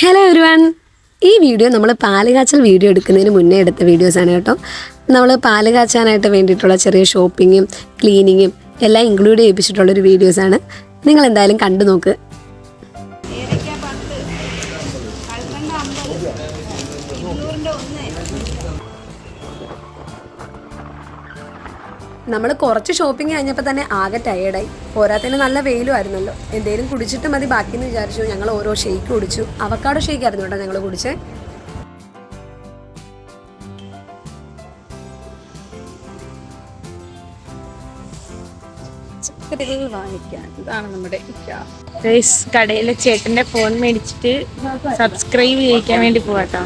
Hello everyone ഈ video നമ്മൾ പാൽ കാച്ചൽ വീഡിയോ എടുക്കുന്നതിന് മുന്നേ എടുത്ത വീഡിയോസാണ് കേട്ടോ. നമ്മൾ പാൽ കാച്ചാനായിട്ട് വേണ്ടിയിട്ടുള്ള ചെറിയ ഷോപ്പിങ്ങും ക്ലീനിങ്ങും എല്ലാം ഇൻക്ലൂഡ് ചെയ്യിപ്പിച്ചിട്ടുള്ളൊരു വീഡിയോസാണ് നിങ്ങൾ എന്തായാലും കണ്ടു നോക്ക്. നമ്മൾ കുറച്ച് ഷോപ്പിംഗ് കഴിഞ്ഞപ്പോൾ തന്നെ ആകെ ടയേർഡായി പോരാത്തിന് നല്ല വെയിലും ആയിരുന്നല്ലോ. എന്തേലും കുടിച്ചിട്ട് മതി ബാക്കി എന്ന് വിചാരിച്ചു. ഞങ്ങൾ ഓരോ ഷെയ്ക്ക് കുടിച്ചു. അവക്കാടോ ഷെയ്ക്ക് ആയിരുന്നു കേട്ടോ ഞങ്ങൾ കുടിച്ചേ. വാങ്ങിക്കാൻ. ഇതാണ് നമ്മുടെ കടയിലെ ചേട്ടന്റെ ഫോൺ മേടിച്ചിട്ട് സബ്സ്ക്രൈബ് ചെയ്യിക്കാൻ വേണ്ടി പോവാട്ടോ.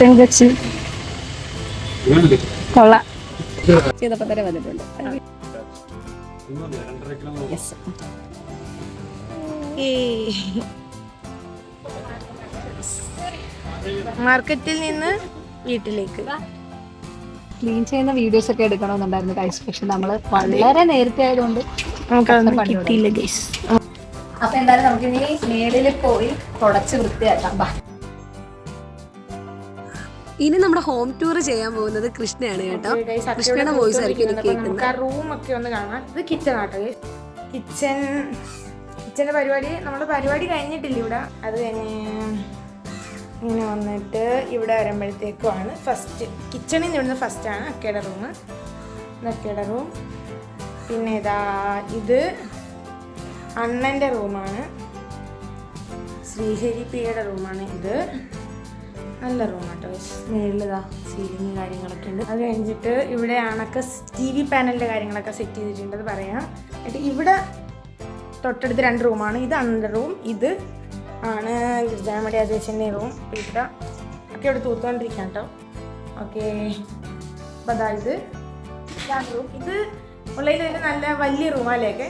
പെങ്കച്ചി. കൊള്ളാം. ചെയ്തപ്പോ തന്നെ വന്നിട്ടുണ്ട്. മാർക്കറ്റിൽ നിന്ന് വീട്ടിലേക്ക്. ക്ലീൻ ചെയ്യുന്ന വീഡിയോസ് ഒക്കെ എടുക്കണമെന്നുണ്ടായിരുന്നു ഗൈസ് പക്ഷെ നമ്മൾ വളരെ നേരത്തെ ആയതുകൊണ്ട് നമുക്കതൊന്നും കിട്ടിയില്ല ഗൈസ് അപ്പൊ എന്തായാലും നമുക്ക് ഇനി മേളിൽ പോയി തുടച്ച് വൃത്തിയാക്കാം. ബാ. ഇനി നമ്മുടെ ഹോം ടൂർ ചെയ്യാൻ പോകുന്നത് കൃഷ്ണയാണ് കേട്ടോ. കൃഷ്ണയുടെ വോയിസ് ആയിരിക്കും എനിക്ക് കേൾക്കുന്നത്. ഒക്കെ ഒന്ന് കാണാം. ഇത് കിച്ചൺ ആട്ടോ കിച്ചൺ കിച്ചന്റെ പരിപാടി നമ്മുടെ പരിപാടി കഴിഞ്ഞിട്ടില്ല ഇവിടെ. അത് കഴിഞ്ഞ് ഇങ്ങനെ വന്നിട്ട് ഇവിടെ വരുമ്പോഴത്തേക്കുമാണ് ഫസ്റ്റ് കിച്ചണിൽ നിന്ന് ഇവിടുന്ന് ഫസ്റ്റാണ് അക്കയുടെ റൂം അക്കയുടെ റൂം പിന്നെ ഇതാ ഇത് അണ്ണന്റെ റൂമാണ് ശ്രീഹരി പിയുടെ റൂമാണ് ഇത്. നല്ല റൂമാട്ടോ മേളിലിതാ സീലിംഗ് കാര്യങ്ങളൊക്കെ ഉണ്ട്. അത് കഴിഞ്ഞിട്ട് ഇവിടെ ആണൊക്കെ ടി വി പാനലിന്റെ കാര്യങ്ങളൊക്കെ സെറ്റ് ചെയ്തിട്ടുണ്ട് അത് പറയാം. എന്നിട്ട് ഇവിടെ തൊട്ടടുത്ത് രണ്ട് റൂമാണ് ഇത് അണ്ടർ റൂം ഇത് ആണ് ഗിരിജാമടി അധ്യക്ഷന്റെ റൂം ഇവിടെ ഒക്കെ ഇവിടെ തൂത്തുകൊണ്ടിരിക്കാം കേട്ടോ ഓക്കെ. അപ്പം അതാ ഇത് ഇതാണ് റൂം ഇത് ഉള്ളതിൽ തന്നെ നല്ല വലിയ റൂമാലേക്ക്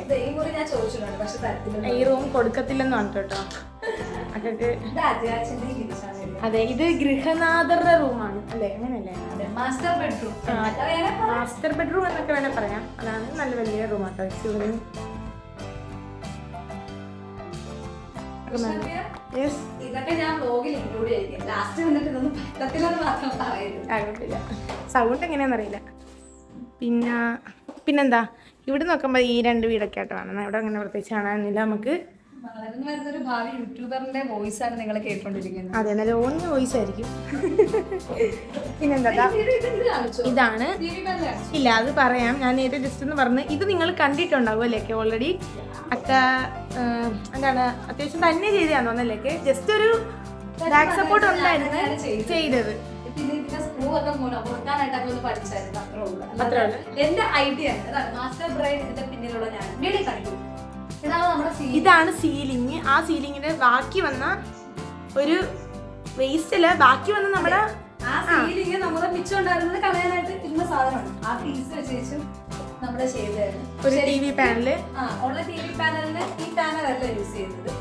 ഈ റൂം കൊടുക്കത്തില്ലെന്ന് പറഞ്ഞു കേട്ടോ അക്കൊക്കെ അതെ ഇത് ഗൃഹനാഥരുടെ റൂമാണ് അല്ലെ? അങ്ങനെയല്ലേ? മാസ്റ്റർ ബെഡ്റൂം മാസ്റ്റർ ബെഡ്റൂം എന്നൊക്കെ വേണേൽ പറയാം. അതാണ് നല്ല വലിയ റൂം ആട്ടോ ശിവനും. ഇതൊക്കെ ഞാൻ വ്ലോഗിൽ ഇൻക്ലൂഡ് ചെയ്തിരിക്കും. ലാസ്റ്റ് വന്നിട്ട് ഇതൊന്നും പറ്റത്തില്ലെന്ന് മാത്രം പറയുന്നു സൗണ്ട് എങ്ങനെയാണെന്നറിയില്ല പിന്നെ പിന്നെന്താ? ഇവിടെ നോക്കുമ്പോൾ ഈ രണ്ട് വീടൊക്കെ ആയിട്ട് കാണുന്നത് ഇവിടെ അങ്ങനെ പ്രത്യേകിച്ച് കാണാനില്ല. നമുക്ക് വളർന്നു വരുന്നൊരു ഭാവി യൂട്യൂബറിന്റെ വോയിസ് ആണ് നിങ്ങൾ കേട്ടോണ്ടിരിക്കുന്നത്. അതെ നല്ല വോയിസ് ആയിരിക്കും. പിന്നെന്താ? ഇതാണ്. ഇല്ല അത് പറയാം. ഞാൻ നേരത്തെ ജസ്റ്റ് എന്ന് പറഞ്ഞ് ഇത് നിങ്ങൾ കണ്ടിട്ടുണ്ടാവും അല്ലേക്ക് ഓൾറെഡി അക്ക എന്താണ് അത്യാവശ്യം തന്നെ ചെയ്തതാന്ന് തോന്നല്ലേക്ക് ജസ്റ്റ് ഒരു ബാക്ക് സപ്പോർട്ട് ഉണ്ടായിരുന്നു ചെയ്തത്. എന്റെ ഐഡിയ അതാണ് മാസ്റ്റർ ബ്രൈഡ് ഇതിന്റെ പിന്നിലുള്ള ഞാൻ. വീട്ടിൽ കണ്ടു ഇതാണ് സീലിംഗ് ആ സീലിങ്ങിന്റെ ബാക്കി വന്ന ഒരു വേസ്റ്റിൽ ബാക്കി വന്ന നമ്മുടെ ആ സീലിംഗ് നമ്മുടെ മിച്ചം ഉണ്ടായിരുന്നത് കളയാനായിട്ട് ഇരുന്ന സാധനമാണ്. ആ പീസ് വെച്ച് നമ്മുടെ ചെയ്തായിരുന്നു ഒരു ടി വി പാനൽ ആ ഉള്ള ടി വി പാനലിന് ഈ യൂസ് ചെയ്യുന്നത്.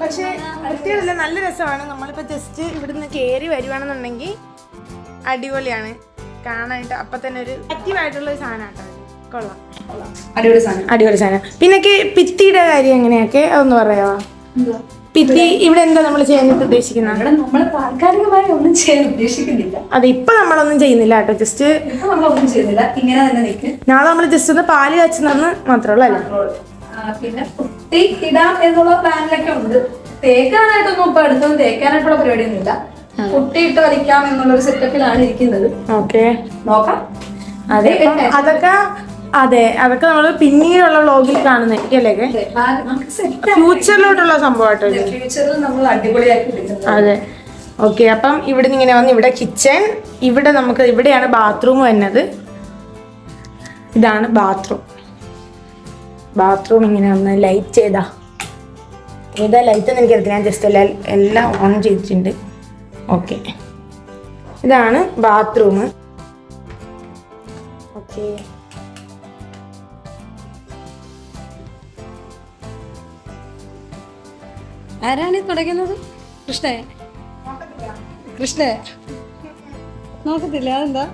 പക്ഷെ വൃത്തിയല്ല നല്ല രസമാണ്. നമ്മളിപ്പോ ജസ്റ്റ് ഇവിടുന്ന് കയറി വരുവാണെന്നുണ്ടെങ്കിൽ അടിപൊളിയാണ്. കാണാനായിട്ട് അപ്പൊ തന്നെ ഒരു ആക്റ്റീവ് ആയിട്ടുള്ള ഒരു കേട്ടോ കൊള്ളാം. അടിപൊളി സാധനം. അടിപൊളി സാധനം. പിന്നൊക്കെ പിത്തിയുടെ കാര്യം എങ്ങനെയൊക്കെ? അതൊന്ന് പറയാമോ പിത്തി ഇവിടെ എന്താ നമ്മൾ ചെയ്യാനായിട്ട് ഉദ്ദേശിക്കുന്നത് നമ്മൾ താൽക്കാലികമായി ഒന്നും ചെയ്യാൻ ഉദ്ദേശിക്കുന്നില്ല. അതെ ഇപ്പൊ നമ്മളൊന്നും ചെയ്യുന്നില്ല കേട്ടോ ജസ്റ്റ് നമ്മളൊന്നും ചെയ്യുന്നില്ല. ഇങ്ങനെ തന്നെ നിൽക്കും നാളെ നമ്മൾ ജസ്റ്റ് ഒന്ന് പാൽ കാച്ചുന്നെന്ന് മാത്രമല്ല പിന്നെ കുട്ടി ഇടാം എന്നുള്ള പ്ലാനിലൊക്കെ ഉണ്ട്. തേക്കാനായിട്ടൊന്നും ഇപ്പൊ അടുത്തൊന്നും തേക്കാനായിട്ടുള്ള പരിപാടിയൊന്നുമില്ല. കുട്ടി ഇട്ട് വലിക്കാം എന്നുള്ളൊരു സെറ്റപ്പിലാണ് ഇരിക്കുന്നത്. ഓക്കെ നോക്കാം. അതെ അതൊക്കെ അതെ അതൊക്കെ നമ്മൾ പിന്നീടുള്ള വ്ളോഗിൽ കാണുന്നതായിരിക്കും ഫ്യൂച്ചറിലോട്ടുള്ള സംഭവമായിട്ട് ഫ്യൂച്ചറിൽ നമ്മൾ അടിപൊളിയാക്കി അതെ. ഓക്കെ അപ്പം ഇവിടെ നിന്ന് ഇങ്ങനെ വന്ന് ഇവിടെ കിച്ചൺ ഇവിടെ നമുക്ക് ഇവിടെയാണ് ബാത്റൂം വരുന്നത്. ഇതാണ് ബാത്റൂം ബാത്റൂം ഇങ്ങനെ വന്ന് ലൈറ്റ് ചെയ്താ. ഏതാ ലൈറ്റ് എന്ന് എനിക്കറിയില്ല ഞാൻ ജസ്റ്റ് എല്ലാം എല്ലാം ഓൺ ചെയ്തിട്ടുണ്ട്. ഓക്കെ ഇതാണ് ബാത്റൂം ഓക്കെ ആരാണ് തുടങ്ങുന്നത് കൃഷ്ണേ. കൃഷ്ണേ. നോക്കത്തില്ല? അതെന്താ?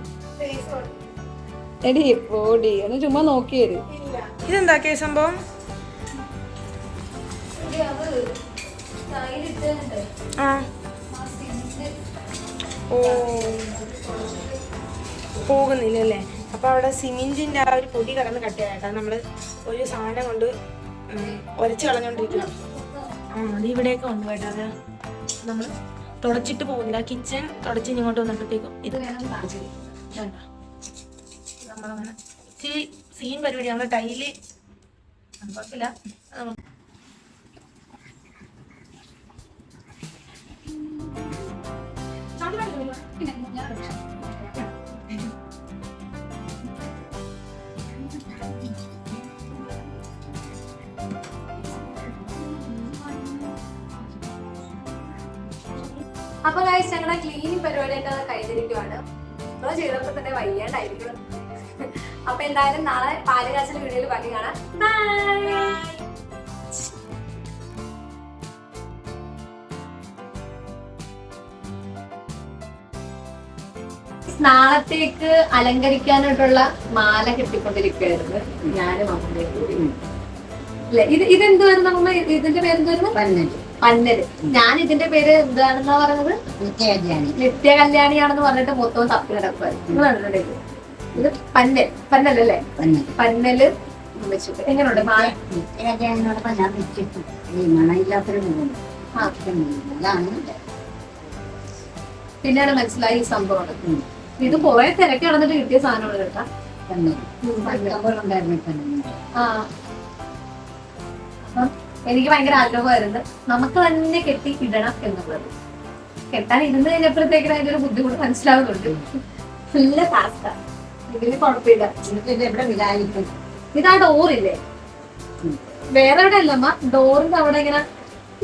എടി ഓടി ഒന്ന് ചുമ്മാ നോക്കിയത് ഇതെന്താ കേ സംഭവം? ആ. ഓ. പോകുന്നില്ല അല്ലേ അപ്പൊ അവിടെ സിമെന്റിന്റെ ആ ഒരു പൊടി കടന്ന് കട്ടിയായിട്ടാണ് നമ്മൾ ഒരു സാധനം കൊണ്ട് ഉരച്ചു കളഞ്ഞോണ്ടിരിക്കണം അത് ഇവിടെയൊക്കെ ഉണ്ട് കേട്ടോ. അത് നമ്മൾ തുടച്ചിട്ട് പോകുന്നില്ല. കിച്ചൺ തുടച്ച് ഇങ്ങോട്ട് വന്നപ്പോഴത്തേക്കും ഇത്. വേണം നമ്മളങ്ങനെ ഇച്ചിരി സീൻ പരിപാടി നമ്മൾ ടൈൽ കുഴപ്പമില്ല. പിന്നെ നമുക്ക് അപ്പൊ ഗൈസ് ഞങ്ങളുടെ ക്ലീനിങ് പരിപാടി ഒക്കെ കഴിഞ്ഞിരിക്കുവാണ്. നമ്മൾ ചെയ്തപ്പോ തന്നെ വയ്യാണ്ടായിരിക്കും അപ്പൊ എന്തായാലും നാളെ പാലുകാച്ചൽ വീഡിയോയിൽ ബാക്കി കാണാം. ബൈ നാളത്തേക്ക് അലങ്കരിക്കാനായിട്ടുള്ള മാല കെട്ടിക്കൊണ്ടിരിക്കുകയായിരുന്നു. ഞാനും അമ്മയും കൂടി. അല്ലെ? ഇത് ഇതെന്തുവായിരുന്നു അമ്മ? ഇതിന്റെ പേരെന്തായിരുന്നു പന്നൽ ഞാൻ ഇതിന്റെ പേര് എന്താണെന്നാ പറഞ്ഞത്? നിത്യ കല്യാണിയാണെന്ന് പറഞ്ഞിട്ട് മൊത്തം തപ്പി നടക്കുമായിരുന്നു നിങ്ങൾ കണ്ടിട്ടുണ്ടെങ്കിൽ ഇത്? പന്നൽ. പന്നലല്ലേ? പന്നൽ വെച്ചിട്ട്. എങ്ങനെയുണ്ട്? പിന്നെയാണ് മനസ്സിലായി ഈ സംഭവം. ഇത് കുറെ തിരക്ക് നടന്നിട്ട് കിട്ടിയ സാധനമാണ് കേട്ടാ. ആ. എനിക്ക് ഭയങ്കര ആഗ്രഹമായിരുന്നു. നമുക്ക് തന്നെ കെട്ടി ഇടണം എന്നുള്ളത്. കെട്ടാൻ ഇരുന്ന് കഴിഞ്ഞപ്പോഴത്തേക്കിനും അതിന്റെ ഒരു ബുദ്ധിമുട്ട് മനസ്സിലാവുന്നുണ്ട്. നല്ല ഇതിന് കുഴപ്പമില്ല. എവിടെ ഇതാ ഡോറില്ലേ. വേറെ എവിടെ അല്ലമ്മ ഡോറിന്റെ അവിടെ ഇങ്ങനെ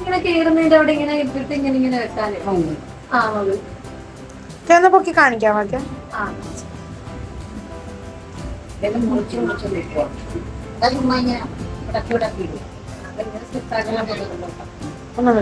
ഇങ്ങനെ കേറുന്നതിന്റെ അവിടെ ഇങ്ങനെ ഇട്ടിട്ട് ഇങ്ങനെ ഇങ്ങനെ വെക്കാനേ ആ മതി. പൊക്കി കാണിക്കാം ഓക്കെ ആ മുറിച്ച് മുറിച്ച് നിൽക്കുക ഇങ്ങനെ ഇടയ്ക്ക് ഇടയ്ക്ക് ഇടും. পনেরো